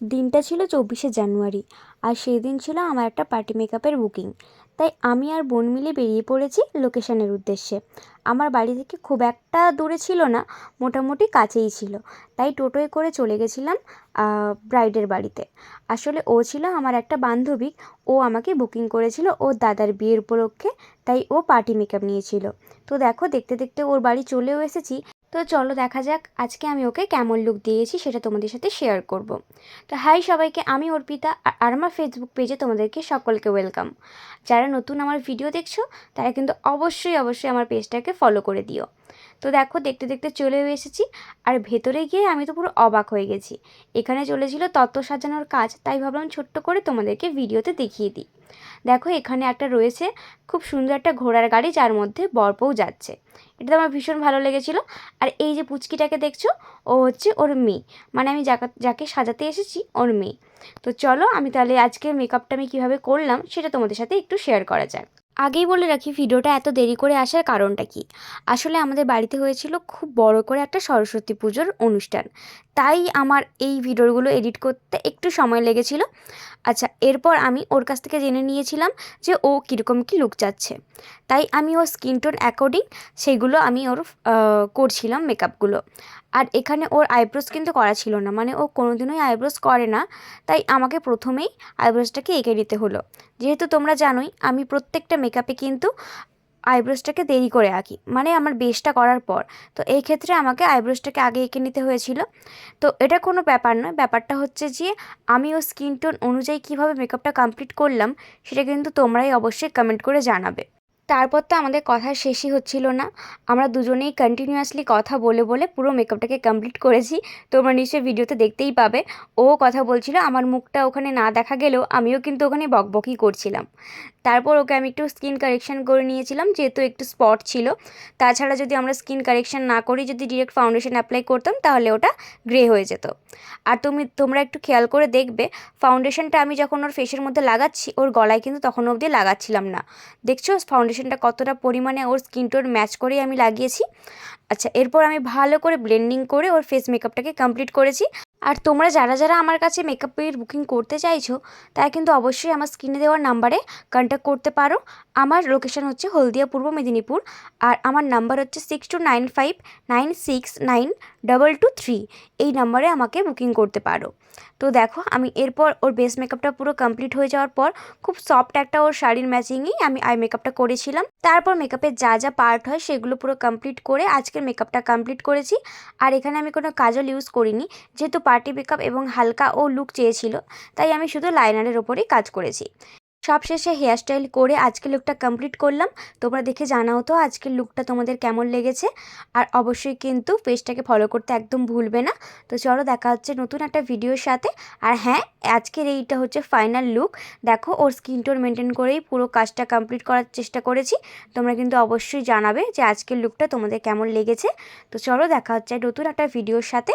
দিনটা ছিল চব্বিশে জানুয়ারি, আর সেই দিন ছিল আমার একটা পার্টি মেকআপের বুকিং। তাই আমি আর বোন মিলে বেরিয়ে পড়েছি লোকেশনের উদ্দেশ্যে। আমার বাড়ি থেকে খুব একটা দূরে ছিল না, মোটামুটি কাছেই ছিল। তাই টোটোয় করে চলে গেছিলাম ব্রাইডের বাড়িতে। আসলে ও ছিল আমার একটা বান্ধবী, ও আমাকে বুকিং করেছিল ওর দাদার বিয়ের উপলক্ষে, তাই ও পার্টি মেকআপ নিয়েছিল। তো দেখো, দেখতে দেখতে ওর বাড়ি চলেও এসেছি। তো চলো দেখা যাক আজকে আমি ওকে কেমন লুক দিয়েছি সেটা তোমাদের সাথে শেয়ার করব। তো হাই সবাইকে, আমি অর্পিতা আর আমার ফেসবুক পেজে তোমাদেরকে সকলকে ওয়েলকাম যারা নতুন আমার ভিডিও দেখছ, তারা কিন্তু অবশ্যই অবশ্যই আমার পেজটাকে ফলো করে দিও। তো দেখো, দেখতে দেখতে চলেও এসেছি আর ভেতরে গিয়ে আমি তো পুরো অবাক হয়ে গেছি। এখানে চলেছিল তত্ত্ব সাজানোর কাজ, তাই ভাবলাম ছোট্ট করে তোমাদেরকে ভিডিওতে দেখিয়ে দিই। দেখো এখানে একটা রয়েছে খুব সুন্দর একটা ঘোড়ার গাড়ি যার মধ্যে বরপও যাচ্ছে। এটা তো আমার ভীষণ ভালো লেগেছিলো। আর এই যে পুচকিটাকে দেখছ, ও হচ্ছে ওর মেয়ে। মানে আমি যাকে যাকে সাজাতে এসেছি, ওর মেয়ে। তো চলো আমি তাহলে আজকে মেকআপটা আমি কীভাবে করলাম, সেটা তোমাদের সাথে একটু শেয়ার করা যাক। আগেই বলে রাখি, ভিডিওটা এত দেরি করে আসার কারণটা কি? আসলে আমাদের বাড়িতে হয়েছিল খুব বড় করে একটা সরস্বতী পুজোর অনুষ্ঠান। তাই আমার এই ভিডিওগুলো এডিট করতে একটু সময় লেগেছিল। আচ্ছা এরপর আমি ওর কাছ থেকে জেনে নিয়েছিলাম যে ও কীরকম কী লুক চাচ্ছে। তাই আমি ওর স্কিন টোন অ্যাকর্ডিং সেইগুলো আমি ওর করছিলাম মেকআপগুলো আর এখানে ওর আইব্রোস কিন্তু করা ছিল না। মানে ও কোনোদিনই আইব্রোস করে না। তাই আমাকে প্রথমেই আইব্রোসটাকে এঁকে নিতে হলো। যেহেতু তোমরা জানোই, আমি প্রত্যেকটা মেকআপে কিন্তু আইব্রোসটাকে দেরি করে আঁকি। মানে আমার বেসটা করার পর। তো এই ক্ষেত্রে আমাকে আইব্রোসটাকে আগে এঁকে নিতে হয়েছিল। তো এটা কোনো ব্যাপার নয়। ব্যাপারটা হচ্ছে যে, আমি ও স্কিন টোন অনুযায়ী কীভাবে মেকআপটা কমপ্লিট করলাম, সেটা কিন্তু তোমরাই অবশ্যই কমেন্ট করে জানাবে। তারপর তো আমাদের কথা শেষই হচ্ছিল না। আমরা দুজনেই কন্টিনিউয়াসলি কথা বলে বলে পুরো মেকআপটাকে কমপ্লিট করেছি। তোমরা নিশ্চয়ই ভিডিওতে দেখতেই পাবে। ও কথা বলছিল, আমার মুখটা ওখানে না দেখা গেলেও আমিও কিন্তু ওখানে বকবকই করছিলাম। তারপর ওকে আমি একটু স্কিন কারেকশান করে নিয়েছিলাম, যেহেতু একটু স্পট ছিল। তাছাড়া যদি আমরা স্কিন কারেকশান না করি, যদি ডিরেক্ট ফাউন্ডেশন অ্যাপ্লাই করতাম, তাহলে ওটা গ্রে হয়ে যেত। আর তুমি, তোমরা একটু খেয়াল করে দেখবে ফাউন্ডেশনটা আমি যখন ওর ফেসের মধ্যে লাগাচ্ছি, ওর গলায় কিন্তু তখন অবধি লাগাচ্ছিলাম না। দেখছ? ফাউন্ডেশনটা কতটা পরিমাণে ওর স্কিন টোন ম্যাচ করেই আমি লাগিয়েছি। আচ্ছা এরপর আমি ভালো করে ব্লেন্ডিং করে ওর ফেস মেকআপটাকে কমপ্লিট করেছি। আর তোমরা যারা যারা আমার কাছে মেকআপের বুকিং করতে চাইছো, তারা কিন্তু অবশ্যই আমার স্ক্রিনে দেওয়ার নাম্বারে কন্ট্যাক্ট করতে পারো। আমার লোকেশন হচ্ছে হলদিয়া পূর্ব মেদিনীপুর আর আমার নাম্বার হচ্ছে six two nine five nine six nine double two three এই নাম্বারে আমাকে বুকিং করতে পারো। তো দেখো, আমি এরপর ওর বেস মেকআপটা পুরো কমপ্লিট হয়ে যাওয়ার পর খুব সফট একটা ওর শাড়ির ম্যাচিংয়েই আমি আই মেকআপটা করেছিলাম। তারপর মেকআপের যা যা পার্ট হয় সেগুলো পুরো কমপ্লিট করে আজকের মেকআপটা কমপ্লিট করেছি। আর এখানে আমি কোনো কাজল ইউজ করিনি। যেহেতু পার্টি মেকআপ এবং হালকা ও লুক চেয়েছিল, তাই আমি শুধু লাইনারের ওপরেই কাজ করেছি। সবশেষে হেয়ারস্টাইল করে আজকের লুকটা কমপ্লিট করলাম। তোমরা দেখে জানাও তো আজকের লুকটা তোমাদের কেমন লেগেছে। আর অবশ্যই কিন্তু পেজটাকে ফলো করতে একদম ভুলবে না। তো চলো দেখা হচ্ছে নতুন একটা ভিডিওর সাথে। আর হ্যাঁ আজকের এইটা হচ্ছে ফাইনাল লুক দেখো, ওর স্কিন টোন মেনটেন করেই পুরো কাজটা কমপ্লিট করার চেষ্টা করেছি। তোমরা কিন্তু অবশ্যই জানাবে যে আজকের লুকটা তোমাদের কেমন লেগেছে। তো চলো দেখা হচ্ছে নতুন একটা ভিডিওর সাথে।